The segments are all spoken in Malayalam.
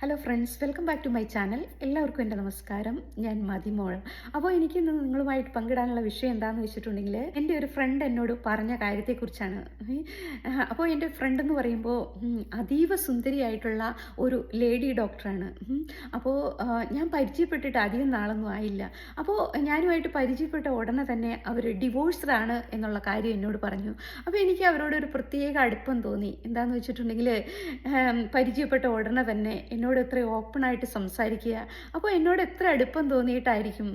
Hello friends welcome back to my channel എല്ലാവർക്കും എന്റെ നമസ്കാരം. ഞാൻ മതിമോൾ അപ്പോൾ എനിക്ക് ഇന്ന് നിങ്ങളുമായിട്ട് പങ്കിടാനുള്ള വിഷയം എന്താണെന്ന് വെച്ചിട്ടുണ്ടെങ്കിൽ എന്റെ ഒരു ഫ്രണ്ട് എന്നോട് പറഞ്ഞ കാര്യത്തെക്കുറിച്ചാണ്. അപ്പോൾ എന്റെ ഫ്രണ്ട് എന്ന് പറയുമ്പോൾ അതീവ സുന്ദരിയായിട്ടുള്ള ഒരു ലേഡി ഡോക്ടറാണ് അപ്പോൾ ഞാൻ പരിചയപ്പെട്ടിട്ട് അധികം നാളൊന്നും ആയില്ല. അപ്പോൾ ഞാനുമായിട്ട് പരിചയപ്പെട്ട ഉടനെ തന്നെ അവർ ഡിവോഴ്സ്ഡാണ് എന്നുള്ള കാര്യം എന്നോട് പറഞ്ഞു. അപ്പോൾ എനിക്ക് അവരോട് ഒരു പ്രത്യേക അടുപ്പം തോന്നി. എന്താണെന്ന് വെച്ചിട്ടുണ്ടെങ്കിൽ പരിചയപ്പെട്ട ഉടനെ തന്നെ എന്നോട് എത്ര ഓപ്പണായിട്ട് സംസാരിക്കുക. അപ്പോൾ എന്നോട് എത്ര അടുപ്പം തോന്നിയിട്ടായിരിക്കും?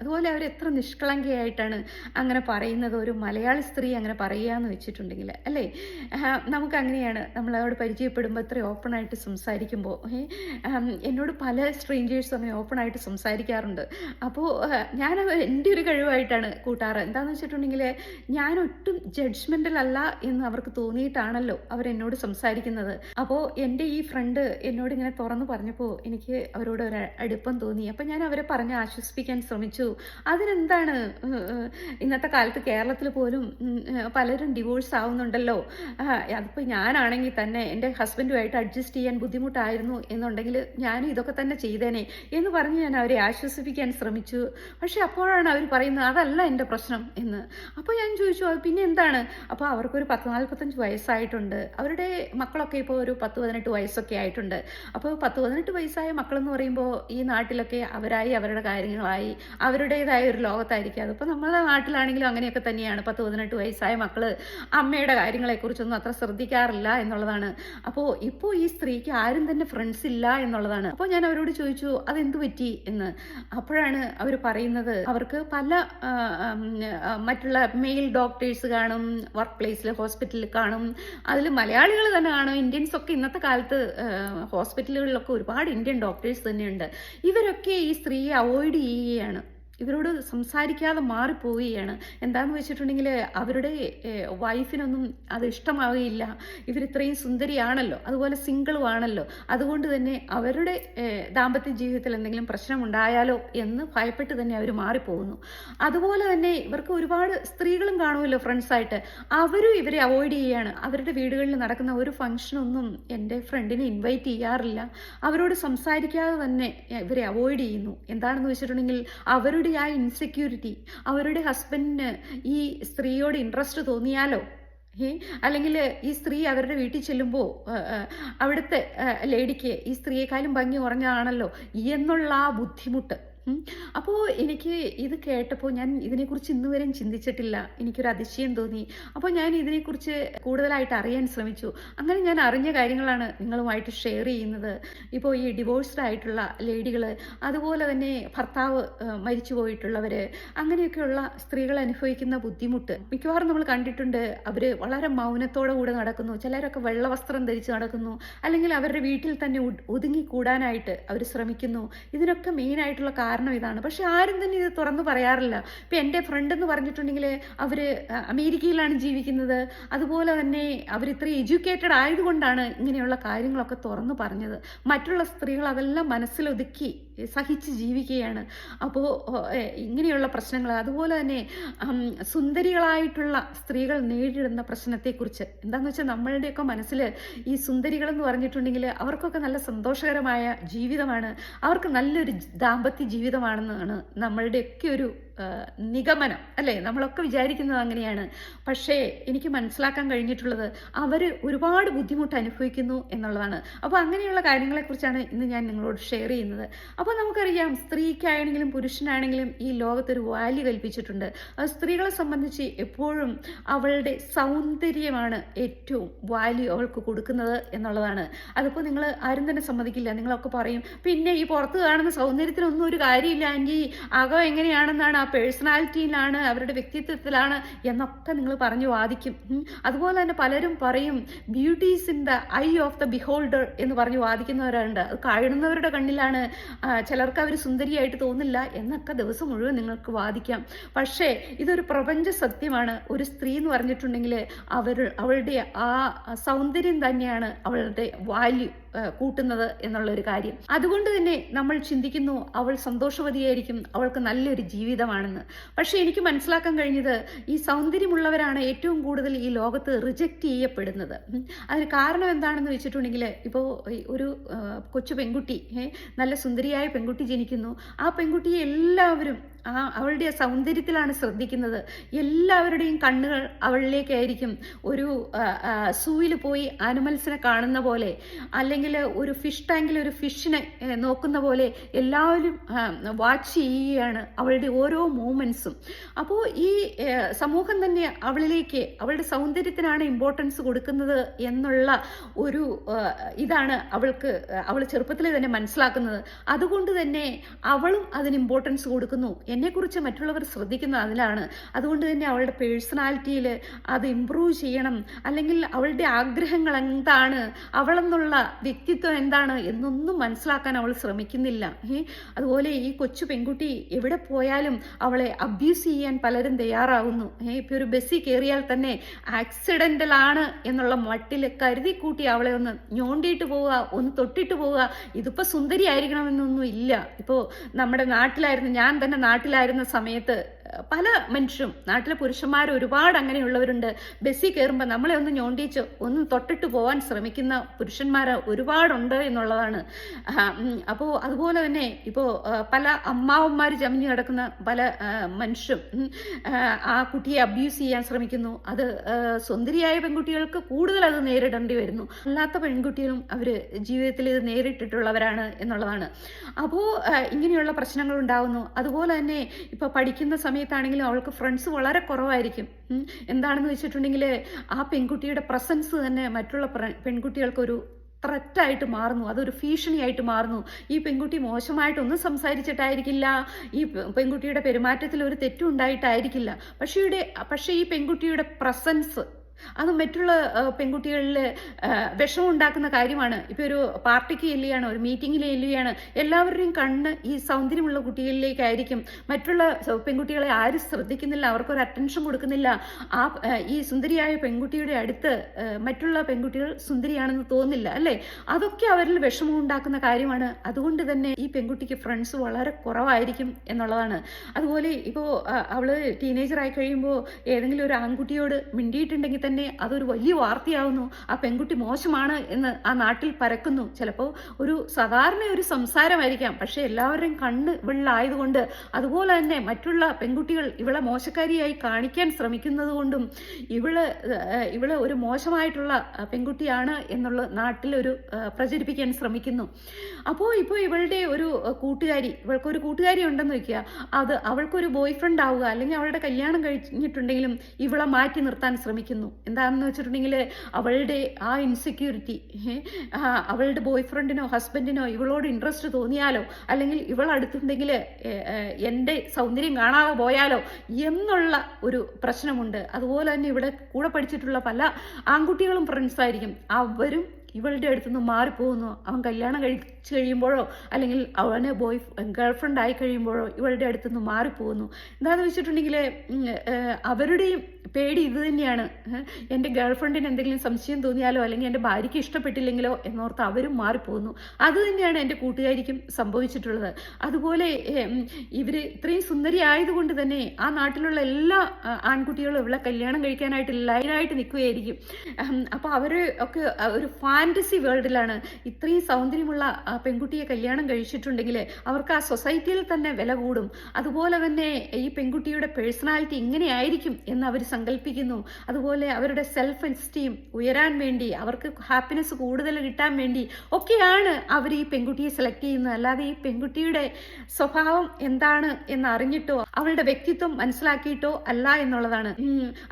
അതുപോലെ അവർ എത്ര നിഷ്കളങ്കയായിട്ടാണ് അങ്ങനെ പറയുന്നത്. ഒരു മലയാളി സ്ത്രീ അങ്ങനെ പറയുക എന്ന് വെച്ചിട്ടുണ്ടെങ്കിൽ അല്ലേ? നമുക്കങ്ങനെയാണ് നമ്മളവരോട് പരിചയപ്പെടുമ്പോൾ എത്ര ഓപ്പണായിട്ട് സംസാരിക്കുമ്പോൾ എന്നോട് പല സ്ട്രേഞ്ചേഴ്സും അങ്ങനെ ഓപ്പണായിട്ട് സംസാരിക്കാറുണ്ട്. അപ്പോൾ ഞാനത് എന്റെ ഒരു കഴിവായിട്ടാണ് കൂട്ടാറ്. എന്താണെന്ന് വെച്ചിട്ടുണ്ടെങ്കിൽ ഞാൻ ഒട്ടും ജഡ്ജ്മെന്റൽ അല്ല എന്ന് അവർക്ക് തോന്നിയിട്ടാണല്ലോ അവരെന്നോട് സംസാരിക്കുന്നത്. അപ്പോൾ എന്റെ ഈ ഫ്രണ്ട് എന്നോട് ഇങ്ങനെ തുറന്നു പറഞ്ഞപ്പോൾ എനിക്ക് അവരോട് ഒരു അടുപ്പം തോന്നി. അപ്പം ഞാൻ അവരെ പറഞ്ഞ് ആശ്വസിപ്പിക്കാൻ ശ്രമിച്ചു. അതിനെന്താണ് ഇന്നത്തെ കാലത്ത് കേരളത്തിൽ പോലും പലരും ഡിവോഴ്സ് ആവുന്നുണ്ടല്ലോ. അതിപ്പോൾ ഞാനാണെങ്കിൽ തന്നെ എന്റെ ഹസ്ബൻഡുമായിട്ട് അഡ്ജസ്റ്റ് ചെയ്യാൻ ബുദ്ധിമുട്ടായിരുന്നു എന്നുണ്ടെങ്കിൽ ഞാനും ഇതൊക്കെ തന്നെ ചെയ്തേനെ എന്ന് പറഞ്ഞ് ഞാൻ അവരെ ആശ്വസിപ്പിക്കാൻ ശ്രമിച്ചു. പക്ഷെ അപ്പോഴാണ് അവർ പറയുന്നത് അതല്ല എന്റെ പ്രശ്നം എന്ന്. അപ്പോൾ ഞാൻ ചോദിച്ചു അത് പിന്നെ എന്താണ്? അപ്പോൾ അവർക്കൊരു പത്ത് നാൽപ്പത്തഞ്ച് വയസ്സായിട്ടുണ്ട്. അവരുടെ മക്കളൊക്കെ ഇപ്പോൾ ഒരു പത്ത് പതിനെട്ട് വയസ്സൊക്കെ ആയിട്ടുണ്ട്. അപ്പോൾ പത്ത് പതിനെട്ട് വയസ്സായ മക്കളെന്ന് പറയുമ്പോൾ ഈ നാട്ടിലൊക്കെ അവരായി അവരുടെ കാര്യങ്ങളായി അവരുടേതായ ഒരു ലോകത്തായിരിക്കും. അതിപ്പോൾ നമ്മളെ നാട്ടിലാണെങ്കിലും അങ്ങനെയൊക്കെ തന്നെയാണ്. പത്ത് പതിനെട്ട് വയസ്സായ മക്കൾ അമ്മയുടെ കാര്യങ്ങളെക്കുറിച്ചൊന്നും അത്ര ശ്രദ്ധിക്കാറില്ല എന്നുള്ളതാണ്. അപ്പോൾ ഇപ്പോൾ ഈ സ്ത്രീക്ക് ആരും തന്നെ ഫ്രണ്ട്സ് ഇല്ല എന്നുള്ളതാണ്. അപ്പോൾ ഞാൻ അവരോട് ചോദിച്ചു അതെന്ത് പറ്റി? എന്ന്. അപ്പോഴാണ് അവർ പറയുന്നത് അവർക്ക് പല മറ്റുള്ള മെയിൽ ഡോക്ടേഴ്സ് കാണും വർക്ക് പ്ലേസിൽ ഹോസ്പിറ്റലിൽ കാണും. അതിൽ മലയാളികൾ തന്നെ കാണും. ഇന്ത്യൻസ് ഒക്കെ ഇന്നത്തെ കാലത്ത് ആ, ഹോസ്പിറ്റലുകളിലൊക്കെ ഒരുപാട് ഇന്ത്യൻ ഡോക്ടേഴ്സ് തന്നെയുണ്ട്. ഇവരൊക്കെ ഈ സ്ത്രീയെ അവോയ്ഡ് ചെയ്യുകയാണ്. ഇവരോട് സംസാരിക്കാതെ മാറിപ്പോവുകയാണ്. എന്താണെന്ന് വെച്ചിട്ടുണ്ടെങ്കിൽ അവരുടെ വൈഫിനൊന്നും അത് ഇഷ്ടമാവുകയില്ല. ഇവരിത്രയും സുന്ദരിയാണല്ലോ. അതുപോലെ സിംഗിളും ആണല്ലോ. അതുകൊണ്ട് തന്നെ അവരുടെ ദാമ്പത്യ ജീവിതത്തിൽ എന്തെങ്കിലും പ്രശ്നം ഉണ്ടായാലോ എന്ന് ഭയപ്പെട്ട് തന്നെ അവർ മാറിപ്പോകുന്നു. അതുപോലെ തന്നെ ഇവർക്ക് ഒരുപാട് സ്ത്രീകളും കാണുമല്ലോ ഫ്രണ്ട്സായിട്ട് അവരും ഇവരെ അവോയ്ഡ് ചെയ്യുകയാണ് അവരുടെ വീടുകളിൽ നടക്കുന്ന ഒരു ഫംഗ്ഷനൊന്നും എന്റെ ഫ്രണ്ടിനെ ഇൻവൈറ്റ് ചെയ്യാറില്ല. അവരോട് സംസാരിക്കാതെ തന്നെ ഇവരെ അവോയ്ഡ് ചെയ്യുന്നു. എന്താണെന്ന് വെച്ചിട്ടുണ്ടെങ്കിൽ അവരുടെ ആ ഇൻസെക്യൂരിറ്റി അവരുടെ ഹസ്ബൻഡിന് ഈ സ്ത്രീയോട് ഇൻട്രസ്റ്റ് തോന്നിയാലോ? അല്ലെങ്കിൽ ഈ സ്ത്രീ അവരുടെ വീട്ടിൽ ചെല്ലുമ്പോൾ അവിടുത്തെ ലേഡിക്ക് ഈ സ്ത്രീയെക്കാളും ഭംഗി കുറഞ്ഞതാണല്ലോ എന്നുള്ള ആ ബുദ്ധിമുട്ട്. അപ്പോൾ എനിക്ക് ഇത് കേട്ടപ്പോൾ ഞാൻ ഇതിനെക്കുറിച്ച് ഇന്ന് വരെയും ചിന്തിച്ചിട്ടില്ല. എനിക്കൊരു അതിശയം തോന്നി. അപ്പോൾ ഞാൻ ഇതിനെക്കുറിച്ച് കൂടുതലായിട്ട് അറിയാൻ ശ്രമിച്ചു. അങ്ങനെ ഞാൻ അറിഞ്ഞ കാര്യങ്ങളാണ് നിങ്ങളുമായിട്ട് ഷെയർ ചെയ്യുന്നത്. ഇപ്പോൾ ഈ ഡിവോഴ്സ്ഡ് ആയിട്ടുള്ള ലേഡികൾ അതുപോലെ തന്നെ ഭർത്താവ് മരിച്ചു പോയിട്ടുള്ളവർ അങ്ങനെയൊക്കെയുള്ള സ്ത്രീകൾ അനുഭവിക്കുന്ന ബുദ്ധിമുട്ട്. മിക്കവാറും നമ്മൾ കണ്ടിട്ടുണ്ട് അവർ വളരെ മൗനത്തോടെ കൂടെ നടക്കുന്നു. ചിലരൊക്കെ വെള്ളവസ്ത്രം ധരിച്ച് നടക്കുന്നു. അല്ലെങ്കിൽ അവരുടെ വീട്ടിൽ തന്നെ ഒതുങ്ങി കൂടാനായിട്ട് അവർ ശ്രമിക്കുന്നു. ഇതിനൊക്കെ മെയിനായിട്ടുള്ള കാരണം ഇതാണ്. പക്ഷെ ആരും തന്നെ ഇത് തുറന്നു പറയാറില്ല. ഇപ്പം എന്റെ ഫ്രണ്ട് എന്ന് പറഞ്ഞിട്ടുണ്ടെങ്കിൽ അവർ അമേരിക്കയിലാണ് ജീവിക്കുന്നത്. അതുപോലെ തന്നെ അവർ ഇത്രയും എഡ്യൂക്കേറ്റഡ് ആയതുകൊണ്ടാണ് ഇങ്ങനെയുള്ള കാര്യങ്ങളൊക്കെ തുറന്നു പറഞ്ഞത്. മറ്റുള്ള സ്ത്രീകൾ അതെല്ലാം മനസ്സിലൊതുക്കി സഹിച്ച് ജീവിക്കുകയാണ്. അപ്പോൾ ഇങ്ങനെയുള്ള പ്രശ്നങ്ങൾ അതുപോലെ തന്നെ സുന്ദരികളായിട്ടുള്ള സ്ത്രീകൾ നേരിടുന്ന പ്രശ്നത്തെക്കുറിച്ച്. എന്താണെന്ന് വെച്ചാൽ നമ്മളുടെയൊക്കെ മനസ്സിൽ ഈ സുന്ദരികളെന്ന് പറഞ്ഞിട്ടുണ്ടെങ്കിൽ അവർക്കൊക്കെ നല്ല സന്തോഷകരമായ ജീവിതമാണ്. അവർക്ക് നല്ലൊരു ദാമ്പത്യ ജീവിതമാണെന്നാണ് നമ്മളുടെയൊക്കെ ഒരു നിഗമനം അല്ലേ? നമ്മളൊക്കെ വിചാരിക്കുന്നത് അങ്ങനെയാണ്. പക്ഷേ എനിക്ക് മനസ്സിലാക്കാൻ കഴിഞ്ഞിട്ടുള്ളത് അവർ ഒരുപാട് ബുദ്ധിമുട്ട് അനുഭവിക്കുന്നു എന്നുള്ളതാണ്. അപ്പോൾ അങ്ങനെയുള്ള കാര്യങ്ങളെക്കുറിച്ചാണ് ഇന്ന് ഞാൻ നിങ്ങളോട് ഷെയർ ചെയ്യുന്നത്. അപ്പോൾ നമുക്കറിയാം സ്ത്രീക്കാണെങ്കിലും പുരുഷനാണെങ്കിലും ഈ ലോകത്തൊരു വാല്യൂ കൽപ്പിച്ചിട്ടുണ്ട്. അത് സ്ത്രീകളെ സംബന്ധിച്ച് എപ്പോഴും അവളുടെ സൗന്ദര്യമാണ് ഏറ്റവും വാല്യൂ അവൾക്ക് കൊടുക്കുന്നത് എന്നുള്ളതാണ്. അതിപ്പോൾ നിങ്ങൾ ആരും തന്നെ സമ്മതിക്കില്ല. നിങ്ങളൊക്കെ പറയും പിന്നെ ഈ പുറത്ത് കാണുന്ന സൗന്ദര്യത്തിനൊന്നും ഒരു കാര്യമില്ല ആന്റി. അകം എങ്ങനെയാണെന്നാണ് ആ പേഴ്സണാലിറ്റിയിലാണ് അവരുടെ വ്യക്തിത്വത്തിലാണ് എന്നൊക്കെ നിങ്ങൾ പറഞ്ഞു വാദിക്കും. അതുപോലെ തന്നെ പലരും പറയും beauty's in the eye of the beholder എന്ന് പറഞ്ഞു വാദിക്കുന്നവരുണ്ട്. അത് കാണുന്നവരുടെ കണ്ണിലാണ്. ചിലർക്ക് അവർ സുന്ദരിയായിട്ട് തോന്നില്ല എന്നൊക്കെ ദിവസം മുഴുവൻ നിങ്ങൾക്ക് വാദിക്കാം. പക്ഷേ ഇതൊരു പ്രപഞ്ച സത്യമാണ്. ഒരു സ്ത്രീ എന്ന് പറഞ്ഞിട്ടുണ്ടെങ്കിൽ അവർ അവളുടെ ആ സൗന്ദര്യം തന്നെയാണ് അവളുടെ വാല്യൂ കൂട്ടുന്നത് എന്നുള്ളൊരു കാര്യം. അതുകൊണ്ട് തന്നെ നമ്മൾ ചിന്തിക്കുന്നു അവൾ സന്തോഷവതിയായിരിക്കും അവൾക്ക് നല്ലൊരു ജീവിതമാണെന്ന്. പക്ഷെ എനിക്ക് മനസ്സിലാക്കാൻ കഴിഞ്ഞത് ഈ സൗന്ദര്യമുള്ളവരാണ് ഏറ്റവും കൂടുതൽ ഈ ലോകത്ത് റിജക്റ്റ് ചെയ്യപ്പെടുന്നത്. അതിന് കാരണം എന്താണെന്ന് വെച്ചിട്ടുണ്ടെങ്കിൽ ഇപ്പോൾ ഒരു കൊച്ചു പെൺകുട്ടി നല്ല സുന്ദരിയായ പെൺകുട്ടി ജനിക്കുന്നു. ആ പെൺകുട്ടിയെ എല്ലാവരും ആ അവളുടെ സൗന്ദര്യത്തിലാണ് ശ്രദ്ധിക്കുന്നത്. എല്ലാവരുടെയും കണ്ണുകൾ അവളിലേക്കായിരിക്കും. ഒരു സൂയിൽ പോയി ആനിമൽസിനെ കാണുന്ന പോലെ അല്ലെങ്കിൽ ഒരു ഫിഷ് ടാങ്കിൽ ഒരു ഫിഷിനെ നോക്കുന്ന പോലെ എല്ലാവരും വാച്ച് ചെയ്യുകയാണ് അവളുടെ ഓരോ മൂമെൻസും അപ്പോൾ ഈ സമൂഹം തന്നെ അവളിലേക്ക് അവളുടെ സൗന്ദര്യത്തിനാണ് ഇമ്പോർട്ടൻസ് കൊടുക്കുന്നത് എന്നുള്ള ഒരു ഇതാണ് അവൾക്ക് അവൾ ചെറുപ്പത്തിൽ തന്നെ മനസ്സിലാക്കുന്നത്. അതുകൊണ്ട് തന്നെ അവളും അതിന് ഇമ്പോർട്ടൻസ് കൊടുക്കുന്നു എന്നെക്കുറിച്ച് മറ്റുള്ളവർ ശ്രദ്ധിക്കുന്നത് അതിലാണ്. അതുകൊണ്ട് തന്നെ അവളുടെ പേഴ്സണാലിറ്റിയിൽ അത് ഇമ്പ്രൂവ് ചെയ്യണം. അല്ലെങ്കിൽ അവളുടെ ആഗ്രഹങ്ങൾ എന്താണ്? അവളെന്നുള്ള വ്യക്തിത്വം എന്താണ്? എന്നൊന്നും മനസ്സിലാക്കാൻ അവൾ ശ്രമിക്കുന്നില്ല. അതുപോലെ ഈ കൊച്ചു പെൺകുട്ടി എവിടെ പോയാലും അവളെ അബ്യൂസ് ചെയ്യാൻ പലരും തയ്യാറാകുന്നു ഇപ്പൊ ഒരു ബസ്സിൽ കയറിയാൽ തന്നെ ആക്സിഡന്റൽ ആണ് എന്നുള്ള മട്ടിൽ കരുതി കൂട്ടി അവളെ ഒന്ന് ഞോണ്ടിയിട്ട് പോവുക ഒന്ന് തൊട്ടിട്ട് പോവുക. ഇതിപ്പോ സുന്ദരി ആയിരിക്കണമെന്നൊന്നും ഇല്ല. ഇപ്പോ നമ്മുടെ നാട്ടിലായിരുന്നു ഞാൻ തന്നെ നാട്ടിലായിരുന്ന സമയത്ത് പല മനുഷ്യരും നാട്ടിലെ പുരുഷന്മാർ ഒരുപാട് അങ്ങനെയുള്ളവരുണ്ട്. ബസ്സിൽ കയറുമ്പോൾ നമ്മളെ ഒന്ന് ഞോണ്ടിച്ച് ഒന്ന് തൊട്ടിട്ട് പോകാൻ ശ്രമിക്കുന്ന പുരുഷന്മാർ ഒരുപാടുണ്ട് എന്നുള്ളതാണ്. അപ്പോൾ അതുപോലെ തന്നെ ഇപ്പോൾ പല അമ്മാവന്മാർ ചമഞ്ഞു കിടക്കുന്ന പല മനുഷ്യരും ആ, കുട്ടിയെ അബ്യൂസ് ചെയ്യാൻ ശ്രമിക്കുന്നു. അത് സുന്ദരിയായ പെൺകുട്ടികൾക്ക് കൂടുതൽ അത് നേരിടേണ്ടി വരുന്നു. അല്ലാത്ത പെൺകുട്ടികളും അവർ ജീവിതത്തിൽ ഇത് നേരിട്ടിട്ടുള്ളവരാണ് എന്നുള്ളതാണ്. അപ്പോൾ ഇങ്ങനെയുള്ള പ്രശ്നങ്ങൾ ഉണ്ടാകുന്നു അതുപോലെ തന്നെ ഇപ്പോൾ പഠിക്കുന്ന സമയത്താണെങ്കിലും അവൾക്ക് ഫ്രണ്ട്സ് വളരെ കുറവായിരിക്കും. എന്താണെന്ന് വെച്ചിട്ടുണ്ടെങ്കിൽ ആ പെൺകുട്ടിയുടെ പ്രസൻസ് തന്നെ മറ്റുള്ള പെൺകുട്ടികൾക്കൊരു ത്രറ്റായിട്ട് മാറുന്നു. അതൊരു ഭീഷണിയായിട്ട് മാറുന്നു. ഈ പെൺകുട്ടി മോശമായിട്ടൊന്നും സംസാരിച്ചിട്ടായിരിക്കില്ല. ഈ പെൺകുട്ടിയുടെ പെരുമാറ്റത്തിൽ ഒരു തെറ്റുണ്ടായിട്ടായിരിക്കില്ല. പക്ഷേ പക്ഷേ ഈ പെൺകുട്ടിയുടെ പ്രസൻസ് അത് മറ്റുള്ള പെൺകുട്ടികളിൽ വിഷമം ഉണ്ടാക്കുന്ന കാര്യമാണ്. ഇപ്പോൾ ഒരു പാർട്ടിക്ക് ചെല്ലുകയാണ് ഒരു മീറ്റിങ്ങിൽ ചെല്ലുകയാണ് എല്ലാവരുടെയും കണ്ണ് ഈ സൗന്ദര്യമുള്ള കുട്ടികളിലേക്കായിരിക്കും. മറ്റുള്ള പെൺകുട്ടികളെ ആരും ശ്രദ്ധിക്കുന്നില്ല അവർക്കൊരു അറ്റൻഷൻ കൊടുക്കുന്നില്ല. ആ ഈ സുന്ദരിയായ പെൺകുട്ടിയുടെ അടുത്ത് മറ്റുള്ള പെൺകുട്ടികൾ സുന്ദരിയാണെന്ന് തോന്നില്ല അല്ലേ? അതൊക്കെ അവരിൽ വിഷമം ഉണ്ടാക്കുന്ന കാര്യമാണ്. അതുകൊണ്ട് തന്നെ ഈ പെൺകുട്ടിക്ക് ഫ്രണ്ട്സ് വളരെ കുറവായിരിക്കും എന്നുള്ളതാണ്. അതുപോലെ ഇപ്പോൾ അവൾ ടീനേജറായി കഴിയുമ്പോൾ ഏതെങ്കിലും ഒരു ആൺകുട്ടിയോട് മിണ്ടിയിട്ടുണ്ടെങ്കിൽ തന്നെ അതൊരു വലിയ വാർത്തയാവുന്നു. ആ പെൺകുട്ടി മോശമാണ് എന്ന് ആ നാട്ടിൽ പരക്കുന്നു. ചിലപ്പോൾ ഒരു സാധാരണ ഒരു സംസാരമായിരിക്കാം. പക്ഷെ എല്ലാവരുടെയും കണ്ണ് വെള്ളായതുകൊണ്ട് അതുപോലെ തന്നെ മറ്റുള്ള പെൺകുട്ടികൾ ഇവളെ മോശക്കാരിയായി കാണിക്കാൻ ശ്രമിക്കുന്നത് കൊണ്ടും ഇവൾ ഇവൾ ഒരു മോശമായിട്ടുള്ള പെൺകുട്ടിയാണ് എന്നുള്ള നാട്ടിലൊരു പ്രചരിപ്പിക്കാൻ ശ്രമിക്കുന്നു. അപ്പോൾ ഇപ്പോൾ ഇവളുടെ ഒരു കൂട്ടുകാരി ഇവൾക്കൊരു കൂട്ടുകാരി ഉണ്ടെന്ന് വെക്കുക. അത് അവൾക്കൊരു ബോയ് ഫ്രണ്ട് ആവുക അല്ലെങ്കിൽ അവളുടെ കല്യാണം കഴിഞ്ഞിട്ടുണ്ടെങ്കിലും ഇവളെ മാറ്റി നിർത്താൻ ശ്രമിക്കുന്നു. എന്താണെന്ന് വെച്ചിട്ടുണ്ടെങ്കിൽ അവളുടെ ആ ഇൻസെക്യൂരിറ്റി അവളുടെ ബോയ് ഫ്രണ്ടിനോ ഹസ്ബൻഡിനോ ഇവളോട് ഇൻട്രസ്റ്റ് തോന്നിയാലോ അല്ലെങ്കിൽ ഇവൾ അടുത്തുണ്ടെങ്കിൽ എന്റെ സൗന്ദര്യം കാണാതെ പോയാലോ എന്നുള്ള ഒരു പ്രശ്നമുണ്ട്. അതുപോലെ തന്നെ ഇവിടെ കൂടെ പഠിച്ചിട്ടുള്ള പല ആൺകുട്ടികളും ഫ്രണ്ട്സായിരിക്കും അവരും ഇവളുടെ അടുത്തുനിന്ന് മാറിപ്പോകുന്നു. അവൻ കല്യാണം കഴിച്ച് കഴിയുമ്പോഴോ അല്ലെങ്കിൽ അവന് ബോയ് ഗേൾ ഫ്രണ്ട് ആയി കഴിയുമ്പോഴോ ഇവളുടെ അടുത്തുനിന്ന് മാറിപ്പോകുന്നു. എന്താണെന്ന് വെച്ചിട്ടുണ്ടെങ്കിൽ അവരുടെയും പേടി ഇത് തന്നെയാണ്. എന്റെ ഗേൾ ഫ്രണ്ടിന് എന്തെങ്കിലും സംശയം തോന്നിയാലോ അല്ലെങ്കിൽ എന്റെ ഭാര്യയ്ക്ക് ഇഷ്ടപ്പെട്ടില്ലെങ്കിലോ എന്നോർത്ത് അവരും മാറിപ്പോകുന്നു. അത് തന്നെയാണ് എന്റെ കൂട്ടുകാരിക്കും സംഭവിച്ചിട്ടുള്ളത്. അതുപോലെ ഇവർ ഇത്രയും സുന്ദരി ആയതുകൊണ്ട് തന്നെ ആ നാട്ടിലുള്ള എല്ലാ ആൺകുട്ടികളും ഇവിടെ കല്യാണം കഴിക്കാനായിട്ട് ലൈനായിട്ട് നിൽക്കുകയായിരിക്കും. അപ്പോൾ അവർ ഒക്കെ ഒരു ഫാന്റസി വേൾഡിലാണ് ഇത്രയും സൗന്ദര്യമുള്ള പെൺകുട്ടിയെ കല്യാണം കഴിച്ചിട്ടുണ്ടെങ്കിൽ അവർക്ക് ആ സൊസൈറ്റിയിൽ തന്നെ വില കൂടും. അതുപോലെ തന്നെ ഈ പെൺകുട്ടിയുടെ പേഴ്സണാലിറ്റി ഇങ്ങനെയായിരിക്കും എന്ന് അവർ സങ്കല്പിക്കുന്നു അതുപോലെ അവരുടെ സെൽഫ് എസ്റ്റീം ഉയരാൻ വേണ്ടി അവർക്ക് ഹാപ്പിനെസ് കൂടുതൽ കിട്ടാൻ വേണ്ടി ഒക്കെയാണ് അവർ ഈ പെൺകുട്ടിയെ സെലക്ട് ചെയ്യുന്നത്. അല്ലാതെ ഈ പെൺകുട്ടിയുടെ സ്വഭാവം എന്താണ് എന്ന് അറിഞ്ഞിട്ടോ അവളുടെ വ്യക്തിത്വം മനസ്സിലാക്കിയിട്ടോ അല്ല എന്നുള്ളതാണ്.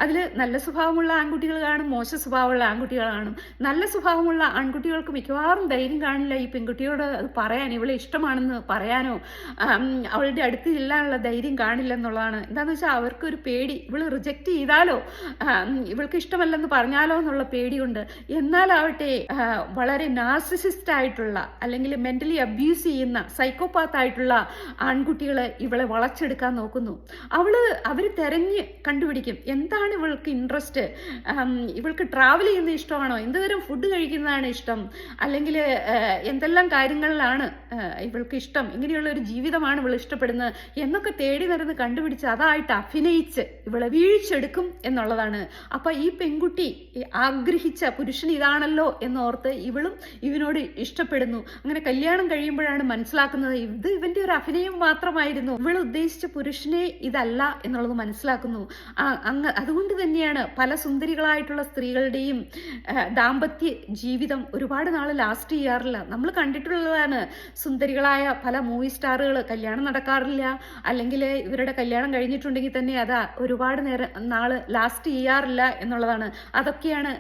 അതിൽ നല്ല സ്വഭാവമുള്ള ആൺകുട്ടികൾ കാണും മോശ സ്വഭാവമുള്ള ആൺകുട്ടികൾ കാണും. നല്ല സ്വഭാവമുള്ള ആൺകുട്ടികൾക്ക് മിക്കവാറും ധൈര്യം കാണില്ല ഈ പെൺകുട്ടിയോട് അത് പറയാൻ ഇവളെ ഇഷ്ടമാണെന്ന് പറയാനോ? അവളുടെ അടുത്ത് ചെല്ലാനുള്ള ധൈര്യം കാണില്ല എന്നുള്ളതാണ്. എന്താണെന്ന് വെച്ചാൽ അവർക്കൊരു പേടി. ഇവൾ റിജക്റ്റ് ചെയ്താൽ പറഞ്ഞാലോ? ഇവൾക്ക് ഇഷ്ടമല്ലെന്ന് പറഞ്ഞാലോ എന്നുള്ള പേടിയുണ്ട്. എന്നാലാവട്ടെ വളരെ നാർസിസിസ്റ്റ് ആയിട്ടുള്ള അല്ലെങ്കിൽ മെന്റലി അബ്യൂസ് ചെയ്യുന്ന സൈക്കോപാത്ത് ആയിട്ടുള്ള ആൺകുട്ടികളെ ഇവളെ വളച്ചെടുക്കാൻ നോക്കുന്നു. അവൾ അവർ തെരഞ്ഞ് കണ്ടുപിടിക്കും. എന്താണ് ഇവൾക്ക് ഇൻട്രസ്റ്റ് ഇവൾക്ക് ട്രാവൽ ചെയ്യുന്ന ഇഷ്ടമാണോ? എന്തുതരം ഫുഡ് കഴിക്കുന്നതാണ് ഇഷ്ടം? അല്ലെങ്കിൽ എന്തെല്ലാം കാര്യങ്ങളിലാണ് ഇവൾക്ക് ഇഷ്ടം? ഇങ്ങനെയുള്ള ഒരു ജീവിതമാണ് ഇവൾ ഇഷ്ടപ്പെടുന്നത്. എന്നൊക്കെ തേടി നടന്ന് കണ്ടുപിടിച്ച് അതായിട്ട് അഭിനയിച്ച് ഇവളെ വീഴ്ചെടുക്കും എന്നുള്ളതാണ്. അപ്പൊ ഈ പെൺകുട്ടി ആഗ്രഹിച്ച പുരുഷൻ ഇതാണല്ലോ എന്നോർത്ത് ഇവളും ഇവനോട് ഇഷ്ടപ്പെടുന്നു. അങ്ങനെ കല്യാണം കഴിയുമ്പോഴാണ് മനസ്സിലാക്കുന്നത് ഇത് ഇവന്റെ ഒരു അഭിനയം മാത്രമായിരുന്നു. ഇവൾ ഉദ്ദേശിച്ച പുരുഷനെ ഇതല്ല എന്നുള്ളത് മനസ്സിലാക്കുന്നു. അങ്ങ് അതുകൊണ്ട് തന്നെയാണ് പല സുന്ദരികളായിട്ടുള്ള സ്ത്രീകളുടെയും ദാമ്പത്യ ജീവിതം ഒരുപാട് നാൾ ലാസ്റ്റ് ചെയ്യാറില്ല. നമ്മൾ കണ്ടിട്ടുള്ളതാണ് സുന്ദരികളായ പല മൂവി സ്റ്റാറുകൾ കല്യാണം നടക്കാറില്ല. അല്ലെങ്കിൽ ഇവരുടെ കല്യാണം കഴിഞ്ഞിട്ടുണ്ടെങ്കിൽ തന്നെ അതാ ഒരുപാട് നേരം നാൾ ലാസ്റ്റ് ചെയ്യാറില്ല എന്നുള്ളതാണ്. അതൊക്കെയാണ്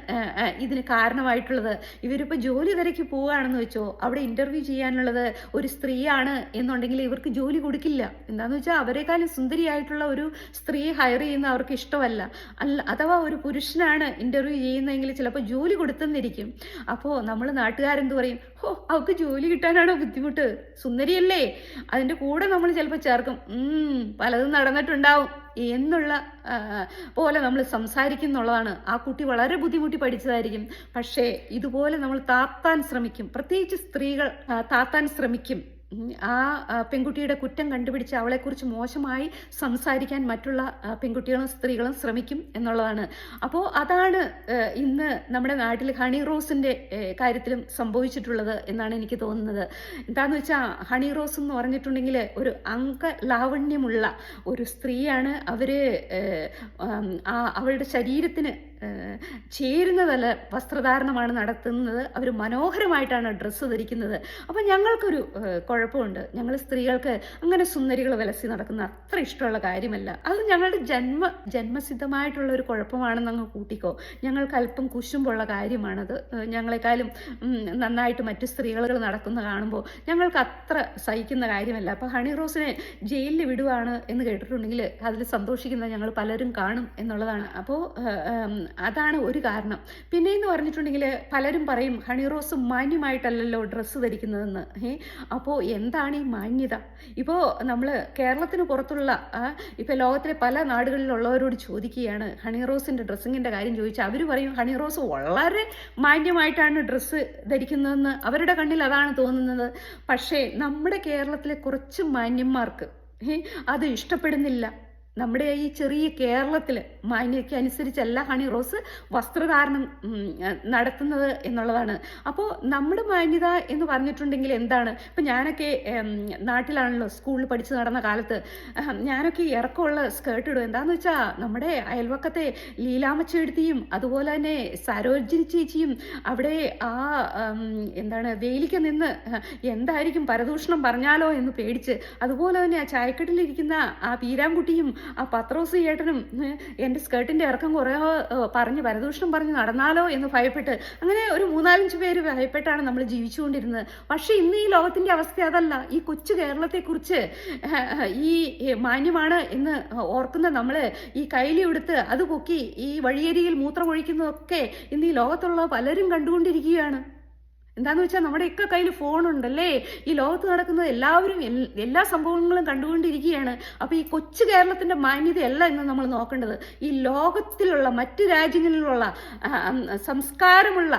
ഇതിന് കാരണമായിട്ടുള്ളത്. ഇവരിപ്പോൾ ജോലി തിരക്കി പോവുകയാണെന്ന് വെച്ചോ അവിടെ ഇന്റർവ്യൂ ചെയ്യാനുള്ളത് ഒരു സ്ത്രീയാണ് എന്നുണ്ടെങ്കിൽ ഇവർക്ക് ജോലി കൊടുക്കില്ല. എന്താണെന്ന് വെച്ചാൽ അവരെക്കാളും സുന്ദരിയായിട്ടുള്ള ഒരു സ്ത്രീ ഹയർ ചെയ്യുന്ന അവർക്ക് ഇഷ്ടമല്ല. അല്ല അഥവാ ഒരു പുരുഷനാണ് ഇന്റർവ്യൂ ചെയ്യുന്നതെങ്കിൽ ചിലപ്പോൾ ജോലി കൊടുത്തെന്നിരിക്കും. അപ്പോൾ നമ്മൾ നാട്ടുകാരെന്ത് പറയും ഹോ അവൾക്ക് ജോലി കിട്ടാനാണോ ബുദ്ധിമുട്ട്? സുന്ദരിയല്ലേ? അതിന്റെ കൂടെ നമ്മൾ ചിലപ്പോൾ ചേർക്കും. "ഉം, പലതും നടന്നിട്ടുണ്ടാവും. എന്നുള്ള പോലെ നമ്മൾ സംസാരിക്കുന്നുള്ളതാണ്. ആ കുട്ടി വളരെ ബുദ്ധിമുട്ടി പഠിച്ചതായിരിക്കും. പക്ഷേ ഇതുപോലെ നമ്മൾ താത്താൻ ശ്രമിക്കും. പ്രത്യേകിച്ച് സ്ത്രീകൾ താത്താൻ ശ്രമിക്കും. ആ പെൺകുട്ടിയുടെ കുറ്റം കണ്ടുപിടിച്ച് അവളെക്കുറിച്ച് മോശമായി സംസാരിക്കാൻ മറ്റുള്ള പെൺകുട്ടികളും സ്ത്രീകളും ശ്രമിക്കും എന്നുള്ളതാണ്. അപ്പോൾ അതാണ് ഇന്ന് നമ്മുടെ നാട്ടിൽ ഹണി റോസിന്റെ കാര്യത്തിലും സംഭവിച്ചിട്ടുള്ളത് എന്നാണ് എനിക്ക് തോന്നുന്നത്. എന്താന്ന് വെച്ചാൽ ഹണി റോസ് എന്ന് പറഞ്ഞിട്ടുണ്ടെങ്കിൽ ഒരു അങ്ക ലാവണ്യമുള്ള ഒരു സ്ത്രീയാണ് അവർ ആ അവളുടെ ശരീരത്തിന് ചേരുന്ന ചേരുന്നതല്ല വസ്ത്രധാരണമാണ് നടത്തുന്നത്. അവർ മനോഹരമായിട്ടാണ് ഡ്രസ്സ് ധരിക്കുന്നത്. അപ്പം ഞങ്ങൾക്കൊരു കുഴപ്പമുണ്ട്. ഞങ്ങൾ സ്ത്രീകൾക്ക് അങ്ങനെ സുന്ദരികൾ വിലസി നടക്കുന്ന അത്ര ഇഷ്ടമുള്ള കാര്യമല്ല. അത് ഞങ്ങളുടെ ജന്മ ജന്മസിദ്ധമായിട്ടുള്ള ഒരു കുഴപ്പമാണെന്ന് അങ്ങ് കൂട്ടിക്കോ. ഞങ്ങൾക്ക് അല്പം കുശുമ്പുള്ള കാര്യമാണത്. ഞങ്ങളെക്കാളും നന്നായിട്ട് മറ്റു സ്ത്രീകൾ നടക്കുന്ന കാണുമ്പോൾ ഞങ്ങൾക്ക് അത്ര സഹിക്കുന്ന കാര്യമല്ല. അപ്പോൾ ഹണി റോസിനെ ജയിലിൽ വിടുവാണ് എന്ന് കേട്ടിട്ടുണ്ടെങ്കിൽ അതിൽ സന്തോഷിക്കുന്ന ഞങ്ങൾ പലരും കാണും എന്നുള്ളതാണ്. അപ്പോൾ അതാണ് ഒരു കാരണം. പിന്നെ എന്ന് പറഞ്ഞിട്ടുണ്ടെങ്കിൽ പലരും പറയും ഹണി റോസ് മാന്യമായിട്ടല്ലല്ലോ ഡ്രസ്സ് ധരിക്കുന്നതെന്ന്. ഏ അപ്പോൾ എന്താണ് ഈ മാന്യത? ഇപ്പോൾ നമ്മൾ കേരളത്തിന് പുറത്തുള്ള ഇപ്പോൾ ലോകത്തിലെ പല നാടുകളിലുള്ളവരോട് ചോദിക്കുകയാണ് ഹണി റോസിന്റെ ഡ്രസ്സിങ്ങിന്റെ കാര്യം ചോദിച്ചാൽ അവർ പറയും ഹണി റോസ് വളരെ മാന്യമായിട്ടാണ് ഡ്രസ്സ് ധരിക്കുന്നതെന്ന് അവരുടെ കണ്ണിൽ അതാണ് തോന്നുന്നത്. പക്ഷേ നമ്മുടെ കേരളത്തിലെ കുറച്ച് മാന്യന്മാർക്ക് അത് ഇഷ്ടപ്പെടുന്നില്ല. നമ്മുടെ ഈ ചെറിയ കേരളത്തിൽ മാന്യയ്ക്ക് അനുസരിച്ചല്ല ഹണി റോസ് വസ്ത്രധാരണം നടത്തുന്നത് എന്നുള്ളതാണ്. അപ്പോൾ നമ്മുടെ മാന്യത എന്ന് പറഞ്ഞിട്ടുണ്ടെങ്കിൽ എന്താണ്? ഇപ്പം ഞാനൊക്കെ നാട്ടിലാണല്ലോ സ്കൂളിൽ പഠിച്ചു നടന്ന കാലത്ത് ഞാനൊക്കെ ഇറക്കമുള്ള സ്കേർട്ട് ഇടും. എന്താണെന്ന് വെച്ചാൽ നമ്മുടെ അയൽവക്കത്തെ ലീലാമച്ചെടുത്തിയും അതുപോലെ തന്നെ സരോജിനി ചേച്ചിയും അവിടെ ആ എന്താണ് വെയിലിക്ക് നിന്ന് എന്തായിരിക്കും പരദൂഷണം പറഞ്ഞാലോ എന്ന് പേടിച്ച് അതുപോലെ തന്നെ ആ ചായക്കെട്ടിലിരിക്കുന്ന ആ പീരാൻകുട്ടിയും ആ പത്രോസ് ചേട്ടനും എന്റെ സ്കേർട്ടിന്റെ ഇറക്കം കുറേ പറഞ്ഞ് പരദൂഷണം പറഞ്ഞ് നടന്നാലോ എന്ന് ഭയപ്പെട്ട് അങ്ങനെ ഒരു മൂന്നാലഞ്ച് പേര് ഭയപ്പെട്ടാണ് നമ്മൾ ജീവിച്ചുകൊണ്ടിരുന്നത്. പക്ഷേ ഇന്ന് ഈ ലോകത്തിന്റെ അവസ്ഥ അതല്ല. ഈ കൊച്ചു കേരളത്തെക്കുറിച്ച് ഈ മാന്യമാണ് എന്ന് ഓർക്കുന്ന നമ്മൾ ഈ കൈലി എടുത്ത് അത് പൊക്കി ഈ വഴിയരിയിൽ മൂത്രമൊഴിക്കുന്നതൊക്കെ ഇന്ന് ഈ ലോകത്തുള്ള പലരും കണ്ടുകൊണ്ടിരിക്കുകയാണ്. എന്താന്ന് വെച്ചാൽ നമ്മുടെയൊക്കെ കയ്യിൽ ഫോണുണ്ടല്ലേ? ഈ ലോകത്ത് നടക്കുന്ന എല്ലാവരും എല്ലാ സംഭവങ്ങളും കണ്ടുകൊണ്ടിരിക്കുകയാണ്. അപ്പോൾ ഈ കൊച്ചു കേരളത്തിന്റെ മാന്യതയല്ല ഇന്ന് നമ്മൾ നോക്കേണ്ടത്. ഈ ലോകത്തിലുള്ള മറ്റു രാജ്യങ്ങളിലുള്ള സംസ്കാരമുള്ള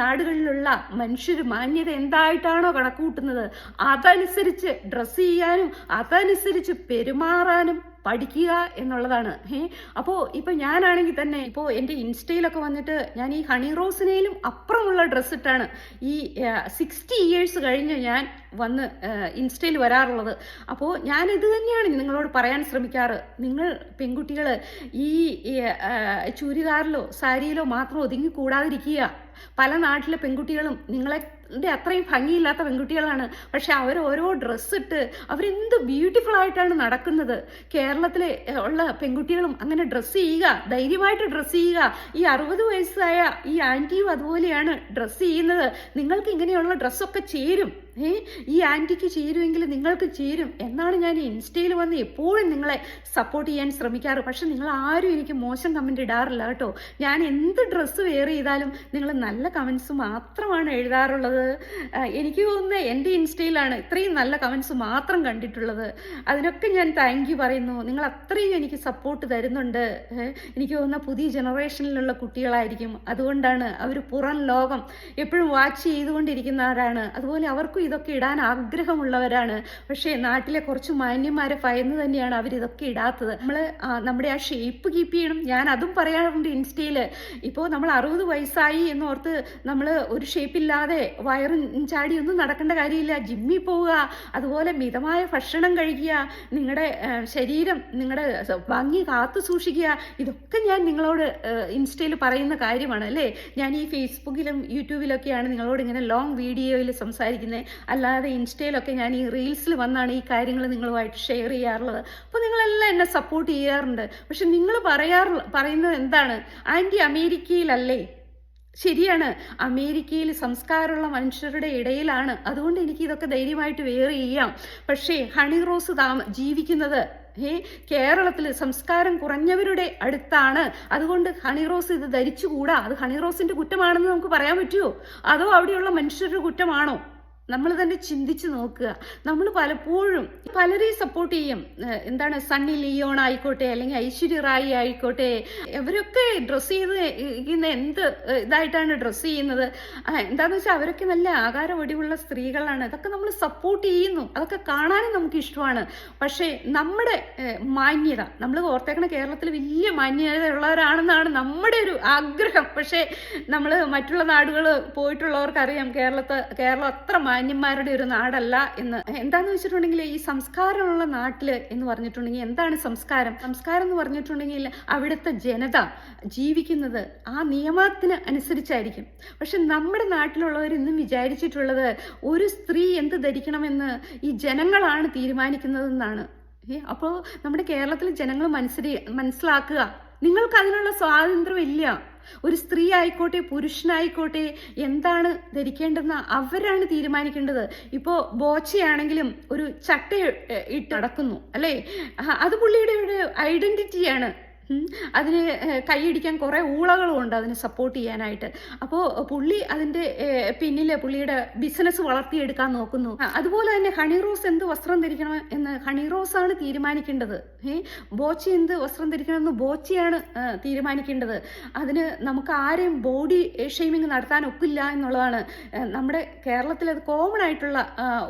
നാടുകളിലുള്ള മനുഷ്യർ മാന്യത എന്തായിട്ടാണോ കണക്കുകൂട്ടുന്നത്? അതനുസരിച്ച് ഡ്രസ്സ് ചെയ്യാനും അതനുസരിച്ച് പെരുമാറാനും പഠിക്കുക എന്നുള്ളതാണ്. ഏ അപ്പോൾ ഇപ്പോൾ ഞാനാണെങ്കിൽ തന്നെ ഇപ്പോൾ എന്റെ ഇൻസ്റ്റയിലൊക്കെ വന്നിട്ട് ഞാൻ ഈ ഹണി റോസിനേലും അപ്പുറമുള്ള ഡ്രസ്സ് ഇട്ടാണ് ഈ സിക്സ്റ്റി ഇയേഴ്സ് കഴിഞ്ഞ് ഞാൻ വന്ന് ഇൻസ്റ്റയിൽ വരാറുള്ളത്. അപ്പോൾ ഞാൻ ഇത് തന്നെയാണ് നിങ്ങളോട് പറയാൻ ശ്രമിക്കാറ്. നിങ്ങൾ പെൺകുട്ടികൾ ഈ ചുരിദാറിലോ സാരിയിലോ മാത്രം ഒതുങ്ങി കൂടാതിരിക്കുക. പല നാട്ടിലെ പെൺകുട്ടികളും നിങ്ങളെ അത്രയും ഭംഗിയില്ലാത്ത പെൺകുട്ടികളാണ്. പക്ഷെ അവർ ഓരോ ഡ്രസ്സ് ഇട്ട് അവരെന്ത് ബ്യൂട്ടിഫുൾ ആയിട്ടാണ് നടക്കുന്നത്. കേരളത്തിലെ ഉള്ള പെൺകുട്ടികളും അങ്ങനെ ഡ്രസ്സ് ചെയ്യുക ധൈര്യമായിട്ട് ഡ്രസ്സ് ചെയ്യുക ഈ അറുപത് വയസ്സായ ഈ ആന്റിയും അതുപോലെയാണ് ഡ്രസ്സ് ചെയ്യുന്നത്. നിങ്ങൾക്ക് ഇങ്ങനെയുള്ള ഡ്രസ്സൊക്കെ ചേരും. ഏ? ഈ ആന്റിക്ക് ചേരുമെങ്കിൽ നിങ്ങൾക്ക് ചേരും എന്നാണ് ഞാൻ ഇൻസ്റ്റയിൽ വന്ന് എപ്പോഴും നിങ്ങളെ സപ്പോർട്ട് ചെയ്യാൻ ശ്രമിക്കാറ്. പക്ഷെ നിങ്ങൾ ആരും എനിക്ക് മോശം കമന്റ് ഇടാറില്ല കേട്ടോ. ഞാൻ എന്ത് ഡ്രസ്സ് വെയർ ചെയ്താലും നിങ്ങൾ നല്ല കമൻസ് മാത്രമാണ് എഴുതാറുള്ളത്. എനിക്ക് തോന്നുന്നത് എന്റെ ഇൻസ്റ്റയിലാണ് ഇത്രയും നല്ല കമൻസ് മാത്രം കണ്ടിട്ടുള്ളത്. അതിനൊക്കെ ഞാൻ താങ്ക് യു പറയുന്നു. നിങ്ങൾ അത്രയും എനിക്ക് സപ്പോർട്ട് തരുന്നുണ്ട്. എനിക്ക് തോന്നുന്ന പുതിയ ജനറേഷനിലുള്ള കുട്ടികളായിരിക്കും. അതുകൊണ്ടാണ് അവർ പുറം ലോകം എപ്പോഴും വാച്ച് ചെയ്തുകൊണ്ടിരിക്കുന്നവരാണ്. അതുപോലെ അവർക്കും ഇതൊക്കെ ഇടാൻ ആഗ്രഹമുള്ളവരാണ്. പക്ഷേ നാട്ടിലെ കുറച്ച് മാന്യന്മാരെ ഭയന്ന് തന്നെയാണ് അവർ ഇതൊക്കെ ഇടാത്തത് നമ്മൾ നമ്മുടെ ആ ഷേപ്പ് കീപ്പ് ചെയ്യണം. ഞാൻ അതും പറയാറുണ്ട് ഇൻസ്റ്റയിൽ ഇപ്പോൾ നമ്മൾ അറുപത് വയസ്സായി എന്നോർത്ത് നമ്മൾ ഒരു ഷേപ്പില്ലാതെ വയറും ചാടിയൊന്നും നടക്കേണ്ട കാര്യമില്ല. ജിമ്മിൽ പോവുക അതുപോലെ മിതമായ ഭക്ഷണം കഴിക്കുക നിങ്ങളുടെ ശരീരം നിങ്ങളുടെ ഭംഗി കാത്തു സൂക്ഷിക്കുക ഇതൊക്കെ ഞാൻ നിങ്ങളോട് ഇൻസ്റ്റയിൽ പറയുന്ന കാര്യമാണ് അല്ലേ? ഞാൻ ഈ ഫേസ്ബുക്കിലും യൂട്യൂബിലൊക്കെയാണ് നിങ്ങളോട് ഇങ്ങനെ ലോങ് വീഡിയോയിൽ സംസാരിക്കുന്നത് അല്ലാതെ ഇൻസ്റ്റയിലൊക്കെ ഞാൻ ഈ റീൽസിൽ വന്നാണ് ഈ കാര്യങ്ങൾ നിങ്ങളുമായിട്ട് ഷെയർ ചെയ്യാറുള്ളത്. അപ്പോൾ നിങ്ങളെല്ലാം എന്നെ സപ്പോർട്ട് ചെയ്യാറുണ്ട്. പക്ഷെ നിങ്ങൾ പറയാറുള്ള പറയുന്നത് എന്താണ്? ആന്റി അമേരിക്കയിലല്ലേ? ശരിയാണ്. അമേരിക്കയിൽ സംസ്കാരമുള്ള മനുഷ്യരുടെ ഇടയിലാണ്. അതുകൊണ്ട് എനിക്ക് ഇതൊക്കെ ധൈര്യമായിട്ട് വെയർ ചെയ്യാം. പക്ഷേ ഹണി റോസ് താമ ജീവിക്കുന്നത് ഏ കേരളത്തിൽ സംസ്കാരം കുറഞ്ഞവരുടെ അടുത്താണ്. അതുകൊണ്ട് ഹണി റോസ് ഇത് ധരിച്ചുകൂടാ? അത് ഹണി റോസിന്റെ കുറ്റമാണെന്ന് നമുക്ക് പറയാൻ പറ്റുമോ അതോ അവിടെയുള്ള മനുഷ്യരുടെ കുറ്റമാണോ? നമ്മൾ തന്നെ ചിന്തിച്ച് നോക്കുക. നമ്മൾ പലപ്പോഴും പലരെയും സപ്പോർട്ട് ചെയ്യും. എന്താണ് സണ്ണി ലിയോൺ ആയിക്കോട്ടെ അല്ലെങ്കിൽ ഐശ്വര്യ റായി ആയിക്കോട്ടെ ഇവരൊക്കെ ഡ്രസ്സ് ഇരിക്കുന്ന എന്ത് ഇതായിട്ടാണ് ഡ്രസ്സ് ചെയ്യുന്നത്. എന്താണെന്ന് വെച്ചാൽ അവരൊക്കെ നല്ല ആകാര ഒടിവുള്ള സ്ത്രീകളാണ്. അതൊക്കെ നമ്മൾ സപ്പോർട്ട് ചെയ്യുന്നു. അതൊക്കെ കാണാനും നമുക്ക് ഇഷ്ടമാണ്. പക്ഷേ നമ്മുടെ മാന്യത നമ്മൾ ഓർത്തേക്കണ കേരളത്തിൽ വലിയ മാന്യതയുള്ളവരാണെന്നാണ് നമ്മുടെ ഒരു ആഗ്രഹം. പക്ഷേ നമ്മൾ മറ്റുള്ള നാടുകൾ പോയിട്ടുള്ളവർക്കറിയാം കേരളത്തെ കേരളം അത്ര മാന്യന്മാരുടെ ഒരു നാടല്ല എന്ന്. എന്താന്ന് വെച്ചിട്ടുണ്ടെങ്കിൽ ഈ സംസ്കാരമുള്ള നാട്ടിൽ എന്ന് പറഞ്ഞിട്ടുണ്ടെങ്കിൽ എന്താണ് സംസ്കാരം? സംസ്കാരം എന്ന് പറഞ്ഞിട്ടുണ്ടെങ്കിൽ അവിടുത്തെ ജനത ജീവിക്കുന്നത് ആ നിയമത്തിന് അനുസരിച്ചായിരിക്കും. പക്ഷെ നമ്മുടെ നാട്ടിലുള്ളവർ ഇന്നും വിചാരിച്ചിട്ടുള്ളത് ഒരു സ്ത്രീ എന്ത് ധരിക്കണമെന്ന് ഈ ജനങ്ങളാണ് തീരുമാനിക്കുന്നതെന്നാണ്. അപ്പോൾ നമ്മുടെ കേരളത്തിലെ ജനങ്ങൾ മനസ്സിലാക്കുക. നിങ്ങൾക്ക് അതിനുള്ള സ്വാതന്ത്ര്യം ഇല്ല ഒരു സ്ത്രീ ആയിക്കോട്ടെ പുരുഷനായിക്കോട്ടെ എന്താണ് ധരിക്കേണ്ടതെന്ന് അവരാണ് തീരുമാനിക്കേണ്ടത് ഇപ്പോൾ ബോച്ചയാണെങ്കിലും ഒരു ചട്ട ഇട്ട് നടക്കുന്നു അല്ലേ അത് പുള്ളിയുടെ ഒരു ഐഡന്റിറ്റിയാണ്. അതിന് കൈയിടിക്കാൻ കുറേ ഊളകളും ഉണ്ട് അതിനെ സപ്പോർട്ട് ചെയ്യാനായിട്ട്. അപ്പോൾ പുള്ളി അതിന്റെ പിന്നിൽ പുള്ളിയുടെ ബിസിനസ് വളർത്തിയെടുക്കാൻ നോക്കുന്നു. അതുപോലെ തന്നെ ഹണി റോസ് എന്ത് വസ്ത്രം ധരിക്കണം എന്ന് ഹണി റോസ് ആണ് തീരുമാനിക്കേണ്ടത്. ഏ ബോച്ചി എന്ത് വസ്ത്രം ധരിക്കണം എന്ന് ബോച്ചിയാണ് തീരുമാനിക്കേണ്ടത്. അതിന് നമുക്ക് ആരെയും ബോഡി ഷെയ്മിങ് നടത്താൻ ഒക്കില്ല എന്നുള്ളതാണ്. നമ്മുടെ കേരളത്തിൽ അത് കോമൺ ആയിട്ടുള്ള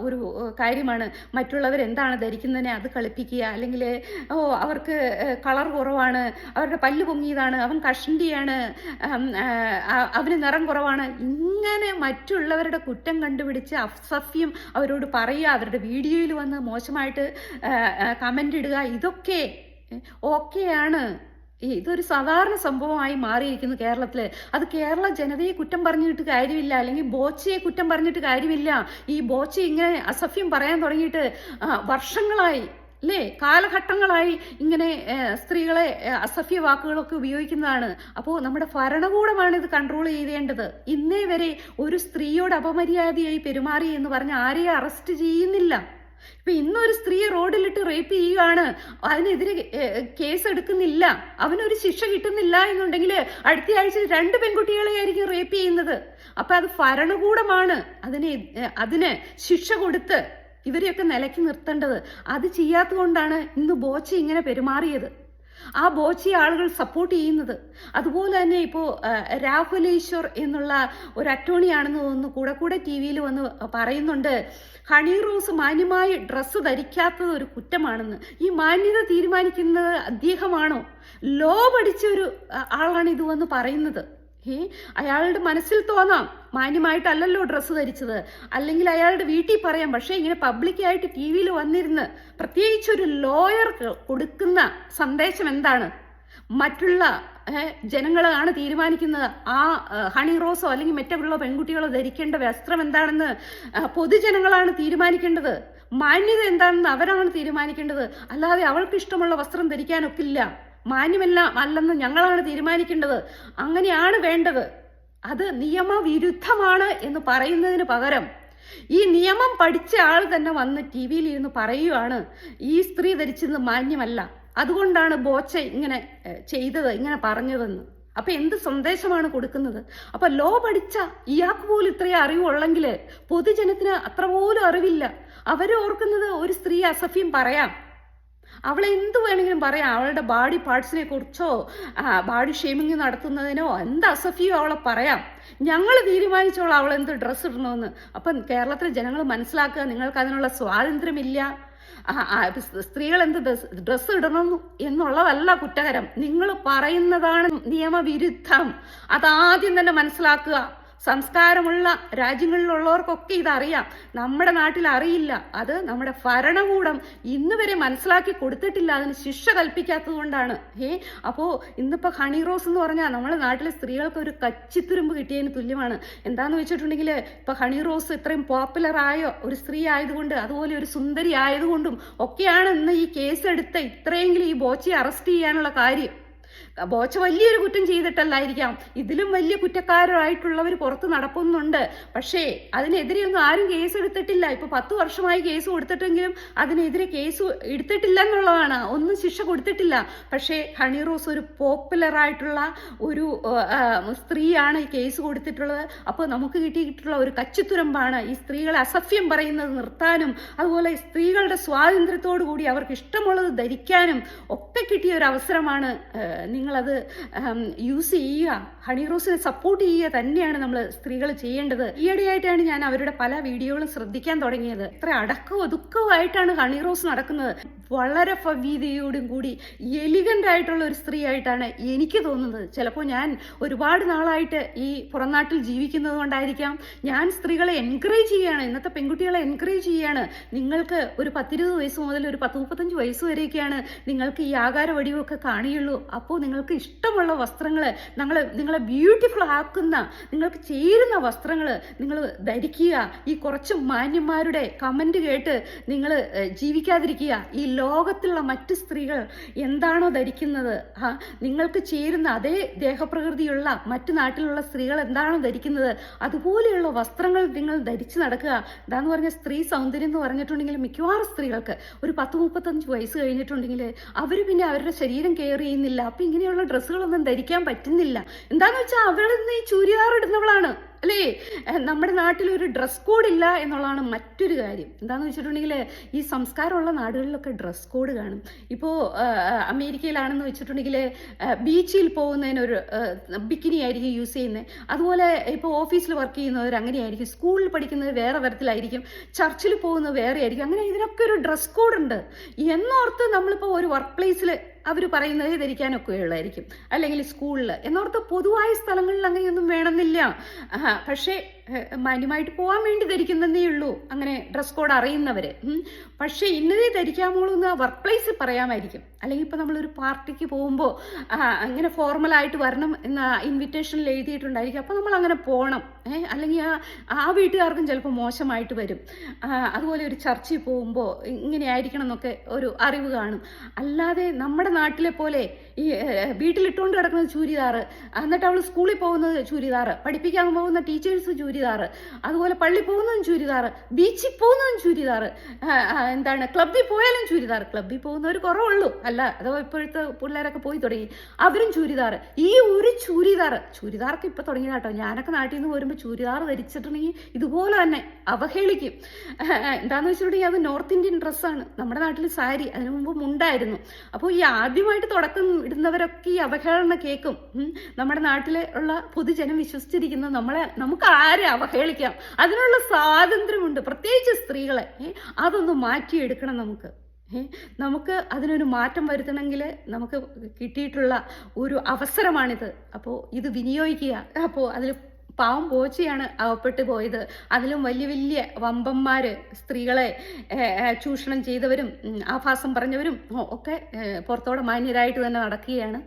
ഒരു കാര്യമാണ്. മറ്റുള്ളവർ എന്താണ് ധരിക്കുന്നതിനെ അത് കളിപ്പിക്കുക അല്ലെങ്കിൽ ഓ അവർക്ക് കളർ കുറവാണ് അവരുടെ പല്ല് പൊങ്ങിയതാണ് അവൻ കഷണ്ടിയാണ് അവന് നിറം കുറവാണ്. ഇങ്ങനെ മറ്റുള്ളവരുടെ കുറ്റം കണ്ടുപിടിച്ച് അസഫ്യം അവരോട് പറയുക അവരുടെ വീഡിയോയിൽ വന്ന് മോശമായിട്ട് കമന്റ് ഇടുക ഇതൊക്കെ ഓക്കെയാണ് ഇതൊരു സാധാരണ സംഭവമായി മാറിയിരിക്കുന്നു കേരളത്തിൽ അത് കേരള ജനതയെ കുറ്റം പറഞ്ഞിട്ട് കാര്യമില്ല അല്ലെങ്കിൽ ബോച്ചയെ കുറ്റം പറഞ്ഞിട്ട് കാര്യമില്ല. ഈ ബോച്ച ഇങ്ങനെ അസഫ്യം പറയാൻ തുടങ്ങിയിട്ട് വർഷങ്ങളായി. അല്ലേ കാലഘട്ടങ്ങളായി ഇങ്ങനെ സ്ത്രീകളെ അസഭ്യ വാക്കുകളൊക്കെ ഉപയോഗിക്കുന്നതാണ്. അപ്പോൾ നമ്മുടെ ഭരണകൂടമാണ് ഇത് കൺട്രോൾ ചെയ്യേണ്ടത് ഇന്നേ വരെ ഒരു സ്ത്രീയോട് അപമര്യാദയായി പെരുമാറി എന്ന് പറഞ്ഞ് ആരെയും അറസ്റ്റ് ചെയ്യുന്നില്ല. ഇപ്പൊ ഇന്നൊരു സ്ത്രീയെ റോഡിലിട്ട് റേപ്പ് ചെയ്യുകയാണ്. അതിനെതിരെ കേസ് എടുക്കുന്നില്ല അവനൊരു ശിക്ഷ കിട്ടുന്നില്ല എന്നുണ്ടെങ്കിൽ അടുത്ത ആഴ്ച രണ്ട് പെൺകുട്ടികളെ ആയിരിക്കും റേപ്പ് ചെയ്യുന്നത്. അപ്പൊ അത് ഭരണകൂടമാണ് അതിനെ അതിന് ശിക്ഷ കൊടുത്ത് ഇവരെയൊക്കെ നിലയ്ക്ക് നിർത്തേണ്ടത് അത് ചെയ്യാത്തതുകൊണ്ടാണ് ഇന്ന് ബോച്ച ഇങ്ങനെ പെരുമാറിയത്. ആ ബോച്ചി ആളുകൾ സപ്പോർട്ട് ചെയ്യുന്നത്. അതുപോലെ തന്നെ ഇപ്പോൾ രാഹുലേശ്വർ എന്നുള്ള ഒരു അറ്റോർണിയാണെന്ന് തോന്നുന്നു. കൂടെ കൂടെ ടി വിയിൽ വന്ന് പറയുന്നുണ്ട് ഹണി റോസ് മാന്യമായി ഡ്രസ്സ് ധരിക്കാത്തത് ഒരു കുറ്റമാണെന്ന്. ഈ മാന്യത തീരുമാനിക്കുന്നത് അദ്ദേഹമാണോ? ലോ പഠിച്ച ഒരു ആളാണ് ഇത് വന്ന് പറയുന്നത്. ഏ അയാളുടെ മനസ്സിൽ തോന്നാം മാന്യമായിട്ടല്ലല്ലോ ഡ്രസ്സ് ധരിച്ചത്. അല്ലെങ്കിൽ അയാളുടെ വീട്ടിൽ പറയാം പക്ഷേ ഇങ്ങനെ പബ്ലിക്കായിട്ട് ടി വിയിൽ വന്നിരുന്ന് പ്രത്യേകിച്ച് ഒരു ലോയർ കൊടുക്കുന്ന സന്ദേശം എന്താണ്? മറ്റുള്ള ജനങ്ങളാണ് തീരുമാനിക്കുന്നത്. ആ, ഹണി റോസോ അല്ലെങ്കിൽ മറ്റുള്ള പെൺകുട്ടികളോ ധരിക്കേണ്ട വസ്ത്രം എന്താണെന്ന് പൊതുജനങ്ങളാണ് തീരുമാനിക്കേണ്ടത്. മാന്യത എന്താണെന്ന് അവരാണ് തീരുമാനിക്കേണ്ടത്. അല്ലാതെ അവൾക്ക് ഇഷ്ടമുള്ള വസ്ത്രം ധരിക്കാനൊക്കില്ല. മാന്യമല്ല അല്ലെന്ന് ഞങ്ങളാണ് തീരുമാനിക്കേണ്ടത്. അങ്ങനെയാണ് വേണ്ടത്. അത് നിയമവിരുദ്ധമാണ് എന്ന് പറയുന്നതിന് പകരം ഈ നിയമം പഠിച്ച ആൾ തന്നെ വന്ന് ടി വിയിൽ ഇരുന്ന് പറയുകയാണ് ഈ സ്ത്രീ ധരിച്ചത് മാന്യമല്ല. അതുകൊണ്ടാണ് ബോച്ച ഇങ്ങനെ ചെയ്തത് ഇങ്ങനെ പറഞ്ഞതെന്ന്. അപ്പൊ എന്ത് സന്ദേശമാണ് കൊടുക്കുന്നത്? അപ്പൊ ലോ പഠിച്ച ഇയാൾക്ക് പോലും ഇത്രയും അറിവുള്ളെങ്കിൽ പൊതുജനത്തിന് അത്ര പോലും അറിവില്ല. അവരോർക്കുന്നത് ഒരു സ്ത്രീ അസഫ്യം പറയാം. അവളെ എന്ത് വേണമെങ്കിലും പറയാം. അവളുടെ ബാഡി പാർട്സിനെ കുറിച്ചോ ബാഡി ഷേമിങ് നടത്തുന്നതിനോ എന്ത് അസഫിയോ അവളെ പറയാം. ഞങ്ങൾ തീരുമാനിച്ചോളാം അവൾ എന്ത് ഡ്രസ്സ് ഇടണമെന്ന് അപ്പം കേരളത്തിലെ ജനങ്ങൾ മനസ്സിലാക്കുക നിങ്ങൾക്ക് അതിനുള്ള സ്വാതന്ത്ര്യമില്ല. സ്ത്രീകൾ എന്ത് ഡ്രസ് ഡ്രസ്സ് ഇടണം എന്നുള്ളതല്ല കുറ്റകരം. നിങ്ങൾ പറയുന്നതാണ് നിയമവിരുദ്ധം. അതാദ്യം തന്നെ മനസ്സിലാക്കുക. സംസ്കാരമുള്ള രാജ്യങ്ങളിലുള്ളവർക്കൊക്കെ ഇതറിയാം. നമ്മുടെ നാട്ടിൽ അറിയില്ല. അത് നമ്മുടെ ഭരണകൂടം ഇന്ന് വരെ മനസ്സിലാക്കി കൊടുത്തിട്ടില്ല. അതിന് ശിക്ഷ കൽപ്പിക്കാത്തത് കൊണ്ടാണ്. ഏ അപ്പോൾ ഇന്നിപ്പോൾ ഹണി റോസ് എന്ന് പറഞ്ഞാൽ നമ്മുടെ നാട്ടിലെ സ്ത്രീകൾക്ക് ഒരു കച്ചിത്തുരുമ്പ് കിട്ടിയതിന് തുല്യമാണ്. എന്താന്ന് വെച്ചിട്ടുണ്ടെങ്കിൽ ഇപ്പൊ ഹണി റോസ് ഇത്രയും പോപ്പുലർ ആയോ ഒരു സ്ത്രീ ആയതുകൊണ്ട് അതുപോലെ ഒരു സുന്ദരി ആയതുകൊണ്ടും ഒക്കെയാണ് ഇന്ന് ഈ കേസ് എടുത്ത് ഇത്രയെങ്കിലും ഈ ബോച്ചയെ അറസ്റ്റ് ചെയ്യാനുള്ള കാര്യം. ബോച്ച വലിയൊരു കുറ്റം ചെയ്തിട്ടല്ലായിരിക്കാം. ഇതിലും വലിയ കുറ്റക്കാരായിട്ടുള്ളവർ പുറത്ത് നടക്കുന്നുണ്ട്. പക്ഷേ അതിനെതിരെ ഒന്നും ആരും കേസ് എടുത്തിട്ടില്ല. ഇപ്പൊ പത്ത് വർഷമായി കേസ് കൊടുത്തിട്ടെങ്കിലും അതിനെതിരെ കേസ് എടുത്തിട്ടില്ല എന്നുള്ളതാണ്. ഒന്നും ശിക്ഷ കൊടുത്തിട്ടില്ല. പക്ഷേ ഹണി റോസ് ഒരു പോപ്പുലർ ആയിട്ടുള്ള ഒരു സ്ത്രീയാണ് കേസ് കൊടുത്തിട്ടുള്ളത്. അപ്പോൾ നമുക്ക് കിട്ടിയിട്ടുള്ള ഒരു കച്ചിത്തുരമ്പാണ് ഈ സ്ത്രീകളെ അസഭ്യം പറയുന്നത് നിർത്താനും അതുപോലെ സ്ത്രീകളുടെ സ്വാതന്ത്ര്യത്തോടു കൂടി അവർക്ക് ഇഷ്ടമുള്ളത് ധരിക്കാനും ഒക്കെ കിട്ടിയ ഒരു അവസരമാണ് ഏഹ്, നിങ്ങളത് യൂസ് ചെയ്യുക. ഹണി റോസിനെ സപ്പോർട്ട് ചെയ്യുക തന്നെയാണ് നമ്മൾ സ്ത്രീകൾ ചെയ്യേണ്ടത്. ഈയിടെയായിട്ടാണ് ഞാൻ അവരുടെ പല വീഡിയോകളും ശ്രദ്ധിക്കാൻ തുടങ്ങിയത്. ഇത്ര അടക്കവും ഒതുക്കവുമായിട്ടാണ് ഹണി റോസ് നടക്കുന്നത്. വളരെ ഭവ്യതയോടും കൂടി എലിഗന്റ് ആയിട്ടുള്ള ഒരു സ്ത്രീ ആയിട്ടാണ് എനിക്ക് തോന്നുന്നത്. ചിലപ്പോൾ ഞാൻ ഒരുപാട് നാളായിട്ട് ഈ പുറംനാട്ടിൽ ജീവിക്കുന്നത് കൊണ്ടായിരിക്കാം. ഞാൻ സ്ത്രീകളെ എൻകറേജ് ചെയ്യുകയാണ് ഇന്നത്തെ പെൺകുട്ടികളെ എൻകറേജ് ചെയ്യുകയാണ് നിങ്ങൾക്ക് ഒരു പത്തിരുപത് വയസ്സ് മുതൽ ഒരു പത്ത് മുപ്പത്തഞ്ച് വയസ്സ് വരെയൊക്കെയാണ് നിങ്ങൾക്ക് ഈ ആകാര വടിവൊക്കെ കാണിയുള്ളൂ. അപ്പോൾ നിങ്ങൾക്ക് ഇഷ്ടമുള്ള വസ്ത്രങ്ങൾ നിങ്ങൾ നിങ്ങളെ ബ്യൂട്ടിഫുൾ ആക്കുന്ന നിങ്ങൾക്ക് ചേരുന്ന വസ്ത്രങ്ങൾ നിങ്ങൾ ധരിക്കുക. ഈ കുറച്ച് മാന്യന്മാരുടെ കമന്റ് കേട്ട് നിങ്ങൾ ജീവിക്കാതിരിക്കുക. ഈ ലോകത്തുള്ള മറ്റ് സ്ത്രീകൾ എന്താണോ ധരിക്കുന്നത്? നിങ്ങൾക്ക് ചേരുന്ന അതേ ദേഹപ്രകൃതിയുള്ള മറ്റു നാട്ടിലുള്ള സ്ത്രീകൾ എന്താണോ ധരിക്കുന്നത്? അതുപോലെയുള്ള വസ്ത്രങ്ങൾ നിങ്ങൾ ധരിച്ചു നടക്കുക. എന്താന്ന് പറഞ്ഞ സ്ത്രീ സൗന്ദര്യം എന്ന് പറഞ്ഞിട്ടുണ്ടെങ്കിൽ മിക്കവാറും സ്ത്രീകൾക്ക് ഒരു പത്ത് മുപ്പത്തഞ്ച് വയസ്സ് കഴിഞ്ഞിട്ടുണ്ടെങ്കിൽ അവർ പിന്നെ അവരുടെ ശരീരം കെയർ ചെയ്യുന്നില്ല. അപ്പം ഇങ്ങനെയുള്ള ഡ്രസ്സുകളൊന്നും ധരിക്കാൻ പറ്റുന്നില്ല. എന്താന്ന് വെച്ചാൽ അവളിന്ന് ഈ ചുരിദാർ ഇടുന്നവളാണ്. അല്ലേ? നമ്മുടെ നാട്ടിൽ ഒരു ഡ്രസ് കോഡ് ഇല്ല എന്നുള്ളതാണ് മറ്റൊരു കാര്യം. എന്താണെന്ന് വെച്ചിട്ടുണ്ടെങ്കിൽ ഈ സംസ്കാരമുള്ള നാടുകളിലൊക്കെ ഡ്രസ് കോഡ് കാണും. ഇപ്പോൾ അമേരിക്കയിലാണെന്ന് വെച്ചിട്ടുണ്ടെങ്കിൽ ബീച്ചിൽ പോകുന്നതിനൊരു ബിക്കിനി ആയിരിക്കും യൂസ് ചെയ്യുന്നത് അതുപോലെ ഇപ്പോൾ ഓഫീസിൽ വർക്ക് ചെയ്യുന്നവർ അങ്ങനെയായിരിക്കും. സ്കൂളിൽ പഠിക്കുന്നത് വേറെ തരത്തിലായിരിക്കും. ചർച്ചിൽ പോകുന്നത് വേറെ ആയിരിക്കും അങ്ങനെ ഇതിനൊക്കെ ഒരു ഡ്രസ് കോഡ് ഉണ്ട്. എന്നോർത്ത് നമ്മളിപ്പോൾ ഒരു വർക്ക് പ്ലേസിൽ അവർ പറയുന്നത് ധരിക്കാനൊക്കെ ഉള്ളായിരിക്കും അല്ലെങ്കിൽ സ്കൂളിൽ എന്നോർത്ത് പൊതുവായ സ്ഥലങ്ങളിൽ അങ്ങനെയൊന്നും വേണമെന്നില്ല. പക്ഷേ മാന്യമായിട്ട് പോകാൻ വേണ്ടി ധരിക്കുന്നതേ ഉള്ളൂ. അങ്ങനെ ഡ്രസ് കോഡ് അറിയുന്നവർ പക്ഷേ ഇന്നതേ ധരിക്കാമോളൂ എന്ന് വർക്ക് പ്ലേസിൽ പറയാമായിരിക്കും. അല്ലെങ്കിൽ ഇപ്പോൾ നമ്മളൊരു പാർട്ടിക്ക് പോകുമ്പോൾ അങ്ങനെ ഫോർമലായിട്ട് വരണം എന്ന ഇൻവിറ്റേഷനിൽ എഴുതിയിട്ടുണ്ടായിരിക്കും. അപ്പോൾ നമ്മൾ അങ്ങനെ പോകണം അല്ലെങ്കിൽ ആ ആ വീട്ടുകാർക്കും ചിലപ്പോൾ മോശമായിട്ട് വരും. അതുപോലെ ഒരു ചർച്ചിൽ പോകുമ്പോൾ ഇങ്ങനെ ആയിരിക്കണം എന്നൊക്കെ ഒരു അറിവ് കാണും. അല്ലാതെ നമ്മുടെ നാട്ടിലെ പോലെ ഈ വീട്ടിലിട്ടുകൊണ്ട് കിടക്കുന്നത് ചൂരിദാറ് എന്നിട്ട് അവൾ സ്കൂളിൽ പോകുന്നത് ചൂരിദാറ് പഠിപ്പിക്കാൻ പോകുന്ന ടീച്ചേഴ്സ് ചൂരിദാറ്. അതുപോലെ പള്ളി പോകുന്നതും ചുരിദാർ ബീച്ചിൽ പോകുന്നതും ആ, എന്താണ് ക്ലബ്ബിൽ പോയാലും ചുരിദാർ ക്ലബ്ബിൽ പോകുന്നവർ കുറവുള്ളൂ. അല്ല അതോ ഇപ്പോഴത്തെ പിള്ളേരൊക്കെ പോയി തുടങ്ങി. അവരും ചുരിദാർ ഈ ഒരു ചുരിദാർ ചുരിദാർക്ക് ഇപ്പൊ തുടങ്ങി കേട്ടോ ഞാനൊക്കെ നാട്ടിൽ നിന്ന് വരുമ്പോൾ ചുരിദാർ ധരിച്ചിട്ടുണ്ടെങ്കിൽ ഇതുപോലെ തന്നെ അവഹേളിക്കും. എന്താന്ന് വെച്ചിട്ടുണ്ടെങ്കിൽ അത് നോർത്ത് ഇന്ത്യൻ ഡ്രസ്സാണ് നമ്മുടെ നാട്ടിൽ സാരി അതിനു മുമ്പ് മുണ്ടായിരുന്നു. അപ്പോൾ ഈ ആദ്യമായിട്ട് തുടക്കം ഇടുന്നവരൊക്കെ ഈ അവഹേളന കേൾക്കും. നമ്മുടെ നാട്ടിലുള്ള പൊതുജനം വിശ്വസിച്ചിരിക്കുന്നത് നമ്മളെ നമുക്ക് ആരെ അവഹേളിക്കാം അതിനുള്ള സ്വാതന്ത്ര്യമുണ്ട്. പ്രത്യേകിച്ച് സ്ത്രീകളെ അതൊന്ന് മാറ്റിയെടുക്കണം നമുക്ക്. നമുക്ക് അതിനൊരു മാറ്റം വരുത്തണമെങ്കിൽ നമുക്ക് കിട്ടിയിട്ടുള്ള ഒരു അവസരമാണിത്. അപ്പോൾ ഇത് വിനിയോഗിക്കുക. അപ്പോൾ അതിൽ പാവം പോച്ചയാണ് അകപ്പെട്ടു പോയത്. അതിലും വലിയ വലിയ വമ്പന്മാർ സ്ത്രീകളെ ചൂഷണം ചെയ്തവരും ആഭാസം പറഞ്ഞവരും ഒക്കെ പുറത്തോടെ മാന്യരായിട്ട് തന്നെ നടക്കുകയാണ്.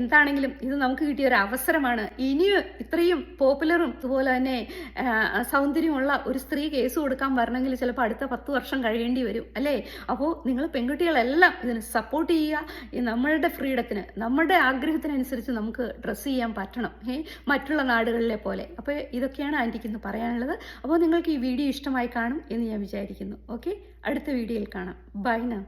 എന്താണെങ്കിലും ഇത് നമുക്ക് കിട്ടിയ ഒരു അവസരമാണ്. ഇനിയും ഇത്രയും പോപ്പുലറും അതുപോലെ തന്നെ സൗന്ദര്യമുള്ള ഒരു സ്ത്രീ കേസ് കൊടുക്കാൻ വരണമെങ്കിൽ ചിലപ്പോൾ അടുത്ത പത്ത് വർഷം കഴിയേണ്ടി വരും അല്ലേ? അപ്പോൾ നിങ്ങൾ പെൺകുട്ടികളെല്ലാം ഇതിന് സപ്പോർട്ട് ചെയ്യുക. നമ്മളുടെ ഫ്രീഡത്തിന് നമ്മുടെ ആഗ്രഹത്തിനനുസരിച്ച് നമുക്ക് ഡ്രസ്സ് ചെയ്യാൻ പറ്റണം മറ്റുള്ള നാടുകളിലെ പോലെ. അപ്പോൾ ഇതൊക്കെയാണ് ആന്റിക്ക് ഇന്ന് പറയാനുള്ളത്. അപ്പോൾ നിങ്ങൾക്ക് ഈ വീഡിയോ ഇഷ്ടമായി കാണും എന്ന് ഞാൻ വിചാരിക്കുന്നു. ഓക്കെ? അടുത്ത വീഡിയോയിൽ കാണാം. ബൈ നാ.